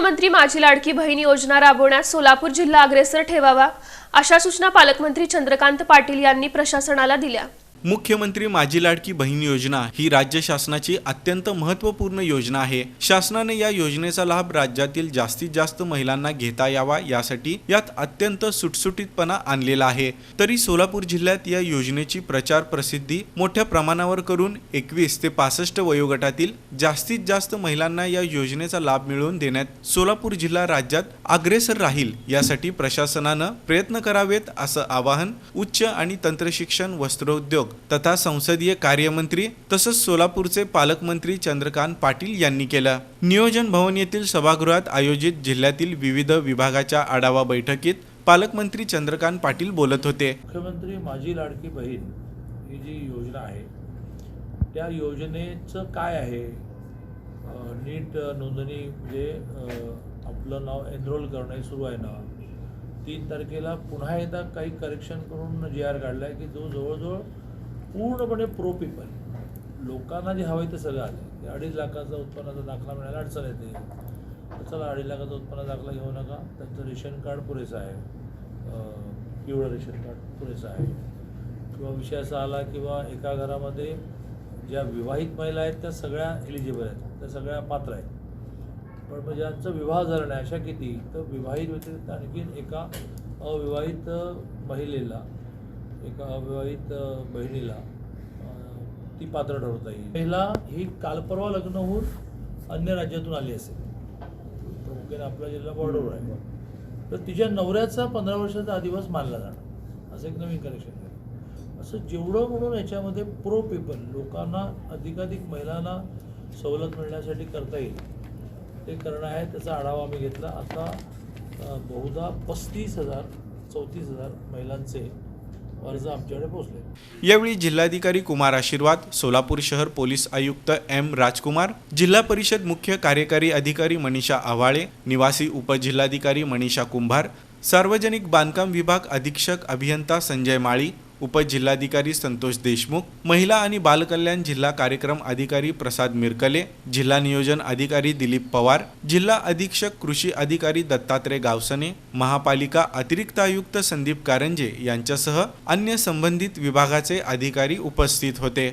मुख्यमंत्री माझी लाडकी बहीण योजना राबवण्यास सोलापूर जिल्हा अग्रेसर ठेवावा अशा सूचना पालकमंत्री चंद्रकांत पाटील यांनी प्रशासनाला दिल्या. मुख्यमंत्री माझी लाडकी बहीण योजना ही राज्य शासनाची अत्यंत महत्त्वपूर्ण योजना आहे. शासनाने या योजनेचा लाभ राज्यातील जास्तीत जास्त महिलांना घेता यावा यासाठी यात अत्यंत सुटसुटीतपणा आणलेला आहे. तरी सोलापूर जिल्ह्यात या योजनेची प्रचार प्रसिद्धी मोठ्या प्रमाणावर करून एकवीस ते पासष्ट वयोगटातील जास्तीत जास्त महिलांना या योजनेचा लाभ मिळवून देण्यात सोलापूर जिल्हा राज्यात अग्रेसर राहील यासाठी प्रशासनानं प्रयत्न करावेत असं आवाहन उच्च आणि तंत्रशिक्षण वस्त्रोद्योग तथा संसदीय कार्यमंत्री तसंच सोलापूरचे पालकमंत्री चंद्रकांत पाटील यांनी केलं. नियोजन भवन येथील सभागृहात आयोजित जिल्ह्यातील विविध विभागाच्या आढावा बैठकीत पालकमंत्री चंद्रकांत पाटील बोलत होते. मुख्यमंत्री माझी लाडकी बहीण ही जी योजना आहे त्या योजनेचं काय आहे? नीट नोंदणी म्हणजे आपलं नाव एनरोल करणं हे सुरू आहे ना? तीन तारखेला पुन्हा एकदा काही करेक्शन करून जी आर काढला आहे की जो जवळजवळ पूर्णपणे प्रो पीपल लोकांना जे हवं आहे ते सगळं आलं आहे अडीच लाखाचा उत्पन्नाचा दाखला मिळायला अडचण येते. तर चला अडीच लाखाचा उत्पन्नाचा दाखला घेऊ नका. त्यांचं रेशन कार्ड पुरेसं आहे. पिवळं रेशन कार्ड पुरेसं आहे. किंवा विषय असा आला किंवा एका घरामध्ये ज्या विवाहित महिला आहेत त्या सगळ्या एलिजिबल आहेत. त्या सगळ्या पात्र आहेत. पण म्हणजे मग ज्यांचा विवाह झाला नाही अशा किती तर विवाहित व्यतिरिक्त आणखीन एका अविवाहित महिलेला एका अविवाहित बहिणीला ती पात्र ठरवता येईल. पहिला ही कालपरवा लग्न होऊन अन्य राज्यातून आली असेल. प्रामुख्याने आपला जिल्हा बॉर्डरवर आहे. तर तिच्या नवऱ्याचा पंधरा वर्षाचा अधिवास मानला जाणार. असं एक नवीन कनेक्शन आहे. असं जेवढं म्हणून याच्यामध्ये प्रो पीपल लोकांना अधिकाधिक महिलांना सवलत मिळण्यासाठी करता येईल. ते करणं आहे त्याचा आढावा आम्ही घेतला. आता बहुधा पस्तीस हजार चौतीस हजार महिलांचे अर्ज आमच्याकडे पोहोचले. यावेळी जिल्हाधिकारी कुमार आशीर्वाद सोलापूर शहर पोलीस आयुक्त एम राजकुमार जिल्हा परिषद मुख्य कार्यकारी अधिकारी मनीषा आव्हाळे निवासी उपजिल्हाधिकारी मनीषा कुंभार सार्वजनिक बांधकाम विभाग अधीक्षक अभियंता संजय माळी उपजिल्हाधिकारी संतोष देशमुख महिला आणि बालकल्याण जिल्हा कार्यक्रम अधिकारी प्रसाद मिरकले जिल्हा नियोजन अधिकारी दिलीप पवार जिल्हा अधीक्षक कृषी अधिकारी दत्तात्रय गावसने महापालिका अतिरिक्त आयुक्त संदीप कारंजे यांच्यासह अन्य संबंधित विभागाचे अधिकारी उपस्थित होते.